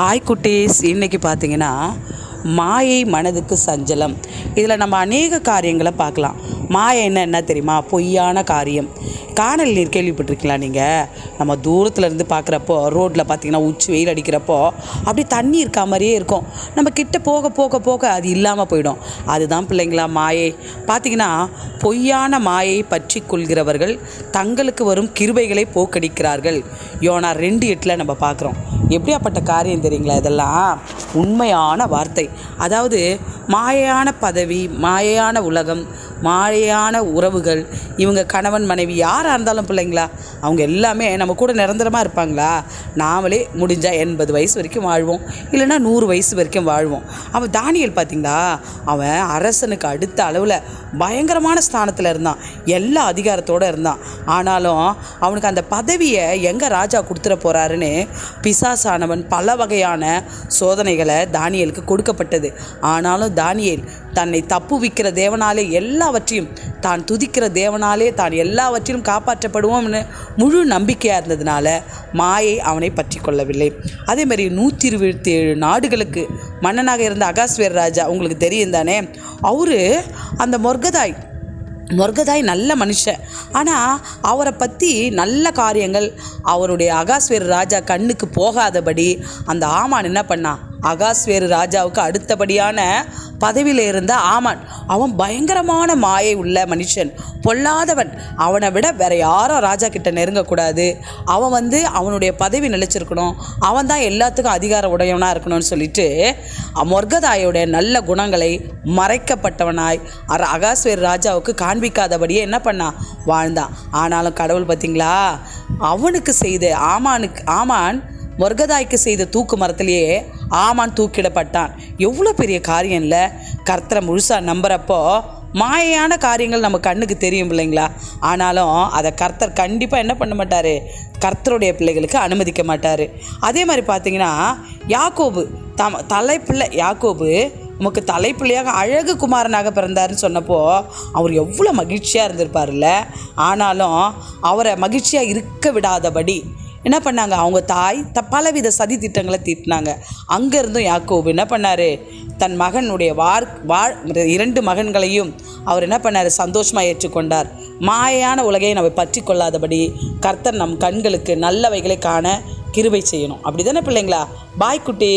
Hi குட்டீஸ். இன்னைக்கு பார்த்தீங்கன்னா மாயை மனதுக்கு சஞ்சலம். இதில் நம்ம அநேக காரியங்களை பார்க்கலாம். மாயை என்ன என்ன தெரியுமா? பொய்யான காரியம். காணல் நீர் கேள்விப்பட்டிருக்கீங்களா நீங்கள் நம்ம தூரத்தில் இருந்து பார்க்குறப்போ ரோட்டில் பார்த்தீங்கன்னா உச்சி வெயில் அடிக்கிறப்போ அப்படியே தண்ணி இருக்கா மாதிரியே இருக்கும். நம்ம கிட்ட போக போக போக அது இல்லாமல் போயிடும். அதுதான் பிள்ளைங்களா மாயை. பார்த்தீங்கன்னா பொய்யான மாயை பற்றி கொள்கிறவர்கள் தங்களுக்கு வரும் கிருபைகளை போக்கடிக்கிறார்கள். யோனா ரெண்டு எட்டில் நம்ம பார்க்குறோம். எப்படியாப்பட்ட காரியம் தெரியுங்களா இதெல்லாம்? உண்மையான வார்த்தை. அதாவது மாயையான பதவி மாயையான உலகம் மாயையான உறவுகள். இவங்க கணவன் மனைவி யாராக இருந்தாலும் பிள்ளைங்களா அவங்க எல்லாமே நம்ம கூட நிரந்தரமாக இருப்பாங்களா? நாமளே முடிஞ்சால் எண்பது வயசு வரைக்கும் வாழ்வோம். இல்லைன்னா நூறு வயசு வரைக்கும் வாழ்வோம். அவன் தானியல் பார்த்தீங்களா அவன் அரசனுக்கு அடுத்த அளவில் பயங்கரமான ஸ்தானத்தில் இருந்தான். எல்லா அதிகாரத்தோடு இருந்தான். ஆனாலும் அவனுக்கு அந்த பதவியை எங்கே ராஜா கொடுத்துட போகிறாருன்னு பிசாசானவன் பல வகையான சோதனைகளை தானியலுக்கு கொடுக்கப்பட்டது. ஆனாலும் தானியல் தன்னை தப்புவிக்கிற தேவனாலே எல்லாவற்றையும் தான் துதிக்கிற தேவனாலே தான் எல்லாவற்றிலும் காப்பாற்றப்படுவோம்னு முழு நம்பிக்கையாக இருந்ததுனால மாயை அவனை பற்றி கொள்ளவில்லை. அதேமாதிரி நூற்றி இருபத்தி ஏழு நாடுகளுக்கு மன்னனாக இருந்த அகாஸ்வேர் ராஜா உங்களுக்கு தெரியும் தானே? அவரு அந்த மொர்கதாய் மொர்கதாய் நல்ல மனுஷன். ஆனால் அவரை பற்றி நல்ல காரியங்கள் அவருடைய அகாஸ்வேர் ராஜா கண்ணுக்கு போகாதபடி அந்த ஆமான் என்ன பண்ணான்? அகாஸ்வேரு ராஜாவுக்கு அடுத்தபடியான பதவியில் இருந்த ஆமான். அவன் பயங்கரமான மாயை உள்ள மனுஷன். பொல்லாதவன். அவனை விட வேற யாரும் ராஜா கிட்ட நெருங்கக்கூடாது அவன் வந்து அவனுடைய பதவி நிலைச்சிருக்கணும். அவன் தான் எல்லாத்துக்கும் அதிகார உடையவனாக இருக்கணும்னு சொல்லிட்டு மொர்கதாயோடைய நல்ல குணங்களை மறைக்கப்பட்டவனாய் அகாஸ்வேர் ராஜாவுக்கு காண்பிக்காதபடியே என்ன பண்ணான் வாழ்ந்தான். ஆனாலும் கடவுள் பார்த்தீங்களா அவனுக்கு செய்த ஆமானுக்கு ஆமான் மொர்கதாய்க்கு செய்த தூக்கு மரத்திலேயே ஆமான் தூக்கிடப்பட்டான். எவ்வளோ பெரிய காரியம் இல்லை? கர்த்தரை முழுசாக நம்புகிறப்போ மாயையான காரியங்கள் நம்ம கண்ணுக்கு தெரியும் இல்லைங்களா? ஆனாலும் அதை கர்த்தர் கண்டிப்பாக என்ன பண்ண மாட்டார்? கர்த்தருடைய பிள்ளைகளுக்கு அனுமதிக்க மாட்டார். அதே மாதிரி பார்த்தீங்கன்னா யாக்கோபு தம் தலைப்பிள்ளை யாக்கோபு உமக்கு தலைப்பிள்ளையாக அழகு குமாரனாக பிறந்தாருன்னு சொன்னப்போ அவர் எவ்வளோ மகிழ்ச்சியாக இருந்திருப்பார்ல ஆனாலும் அவரை மகிழ்ச்சியாக இருக்க விடாதபடி என்ன பண்ணாங்க? அவங்க தாய் த பலவித சதி திட்டங்களை தீட்டினாங்க. அங்கேருந்தும் யாக்கோபு என்ன பண்ணார்? தன் மகனுடைய வார் வாழ் இரண்டு மகன்களையும் அவர் என்ன பண்ணார்? சந்தோஷமாக ஏற்றுக்கொண்டார். மாயான உலகை நம்ம பற்றி கொள்ளாதபடி கர்த்தர் நம் கண்களுக்கு நல்லவைகளை காண கிருபை செய்யணும். அப்படி தானே பிள்ளைங்களா? பாய் குட்டி.